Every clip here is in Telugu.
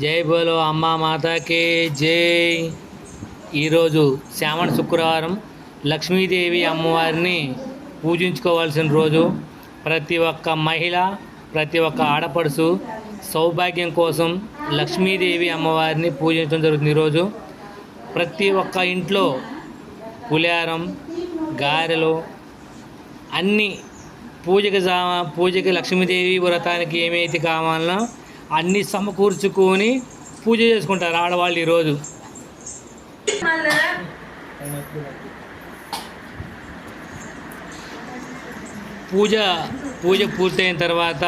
జై బోలో అమ్మ మాతాకే జై. ఈరోజు శ్రావణ శుక్రవారం లక్ష్మీదేవి అమ్మవారిని పూజించుకోవాల్సిన రోజు. ప్రతి ఒక్క మహిళ ప్రతి ఒక్క ఆడపడుచు సౌభాగ్యం కోసం లక్ష్మీదేవి అమ్మవారిని పూజించడం జరుగుతుంది ఈరోజు. ప్రతి ఒక్క ఇంట్లో పులిహారం గారెలు అన్నీ పూజకి పూజకి లక్ష్మీదేవి వ్రతానికి ఏమైతే కావాలనో అన్నీ సమకూర్చుకొని పూజ చేసుకుంటారు ఆడవాళ్ళు ఈరోజు. పూజ పూజ పూర్తయిన తర్వాత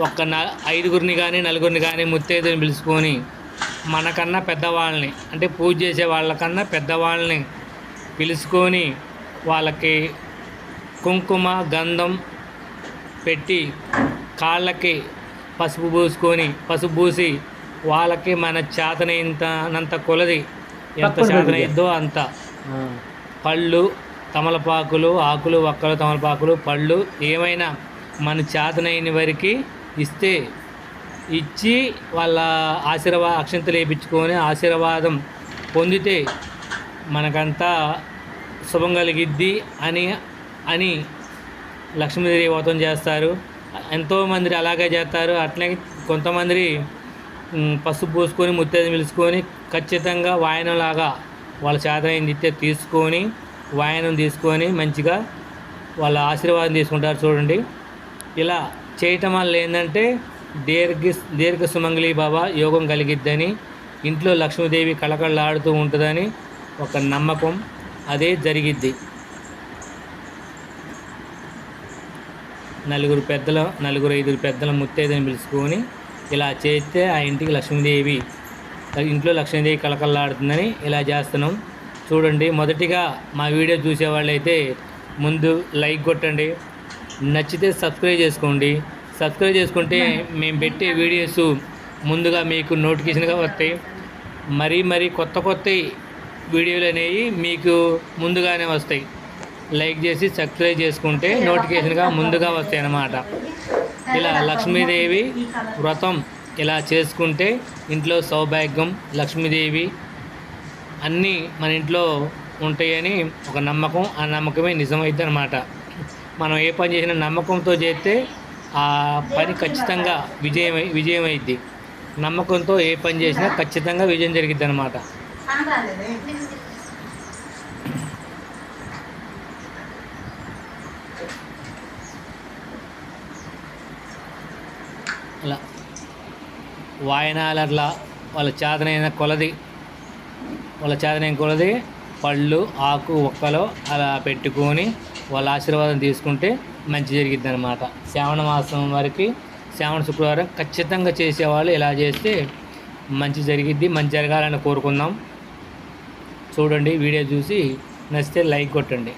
ఒక్క న ఐదుగురిని కానీ నలుగురిని కానీ ముత్తైదుని పిలుచుకొని మనకన్నా పెద్దవాళ్ళని అంటే పూజ చేసే వాళ్ళకన్నా పెద్దవాళ్ళని పిలుచుకొని వాళ్ళకి కుంకుమ గంధం పెట్టి కాళ్ళకి పసుపు పూసుకొని పసుపు పూసి వాళ్ళకి మన చేతనైనంత కొలది ఎంత చేతనైద్దో అంత. పళ్ళు తమలపాకులు ఆకులు ఒక్కలు తమలపాకులు పళ్ళు ఏమైనా మన చేతనైన వరకు ఇస్తే ఇచ్చి వాళ్ళ ఆశీర్వా అక్షంతలు వేయించుకొని ఆశీర్వాదం పొందితే మనకంతా శుభం కలిగిద్ది అని అని లక్ష్మీదేవి వ్రతం చేస్తారు. ఎంతోమంది అలాగే చేస్తారు. అట్లే కొంతమంది పసుపు పూసుకొని ముత్తైదు పిలుచుకొని ఖచ్చితంగా వాయనంలాగా వాళ్ళ చేతనైంది ఇస్తే తీసుకొని వాయనం తీసుకొని మంచిగా వాళ్ళ ఆశీర్వాదం తీసుకుంటారు చూడండి. ఇలా చేయటం వల్ల ఏంటంటే దీర్ఘ దీర్ఘ సుమంగళి బాబా యోగం కలిగిద్దని ఇంట్లో లక్ష్మీదేవి కళకళలాడుతూ ఉంటుందని ఒక నమ్మకం అదే జరిగిద్ది. నలుగురు పెద్దల నలుగురు ఐదుగురు పెద్దల ముత్తైదని పిలుచుకొని ఇలా చేస్తే ఆ ఇంటికి లక్ష్మీదేవి ఇంట్లో లక్ష్మీదేవి కలకల్లాడుతుందని ఇలా చేస్తున్నాం. చూడండి మొదటిగా మా వీడియో చూసే వాళ్ళైతే ముందు లైక్ కొట్టండి నచ్చితే సబ్స్క్రైబ్ చేసుకోండి. సబ్స్క్రైబ్ చేసుకుంటే మేము పెట్టే వీడియోస్ ముందుగా మీకు నోటిఫికేషన్గా వస్తాయి. మరీ మరీ కొత్త కొత్త వీడియోలు అనేవి మీకు ముందుగానే వస్తాయి. లైక్ చేసి సబ్స్క్రైబ్ చేసుకుంటే నోటిఫికేషన్గా ముందుగా వస్తాయి అన్నమాట ఇలా లక్ష్మీదేవి వ్రతం ఇలా చేసుకుంటే ఇంట్లో సౌభాగ్యం లక్ష్మీదేవి అన్నీ మన ఇంట్లో ఉంటాయని ఒక నమ్మకం ఆ నమ్మకమే నిజమైద్ది అనమాట మనం ఏ పని చేసినా నమ్మకంతో చేస్తే ఆ పని ఖచ్చితంగా విజయం విజయమైద్ది. నమ్మకంతో ఏ పని చేసినా ఖచ్చితంగా విజయం జరిగిద్ది అనమాట అలా వాయనాలు అట్లా. వాళ్ళ చేతనైన కొలది. వాళ్ళ చేతనైన కొలది పళ్ళు ఆకు ఒక్కలో అలా పెట్టుకొని వాళ్ళ ఆశీర్వాదం తీసుకుంటే మంచి జరిగిద్ది అనమాట శ్రావణ మాసం వరకు శ్రావణ శుక్రవారం ఖచ్చితంగా చేసేవాళ్ళు ఇలా చేస్తే మంచి జరిగిద్ది మంచి జరగాలని కోరుకుందాం. చూడండి వీడియో చూసి నచ్చితే లైక్ కొట్టండి.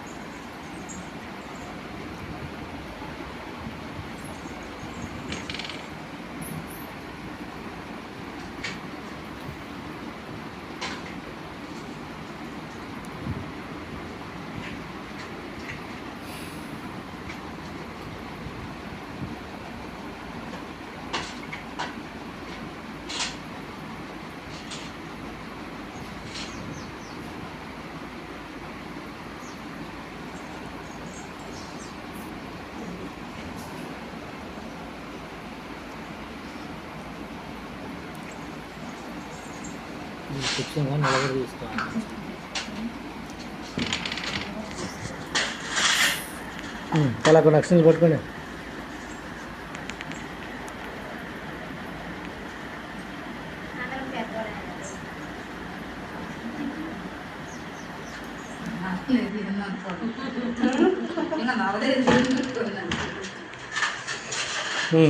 కూర్చోగా నిలబడి తీసుకోవాలి అలా కొన్ని అక్షరాలు పట్టుకోండి.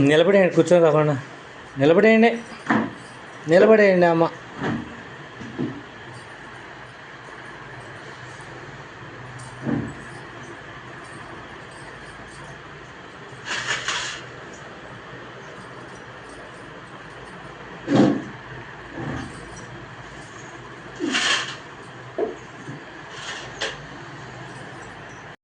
నిలబడేయండి కూర్చొని కాకుండా నిలబడేయండి. నిలబడేయండి అమ్మ.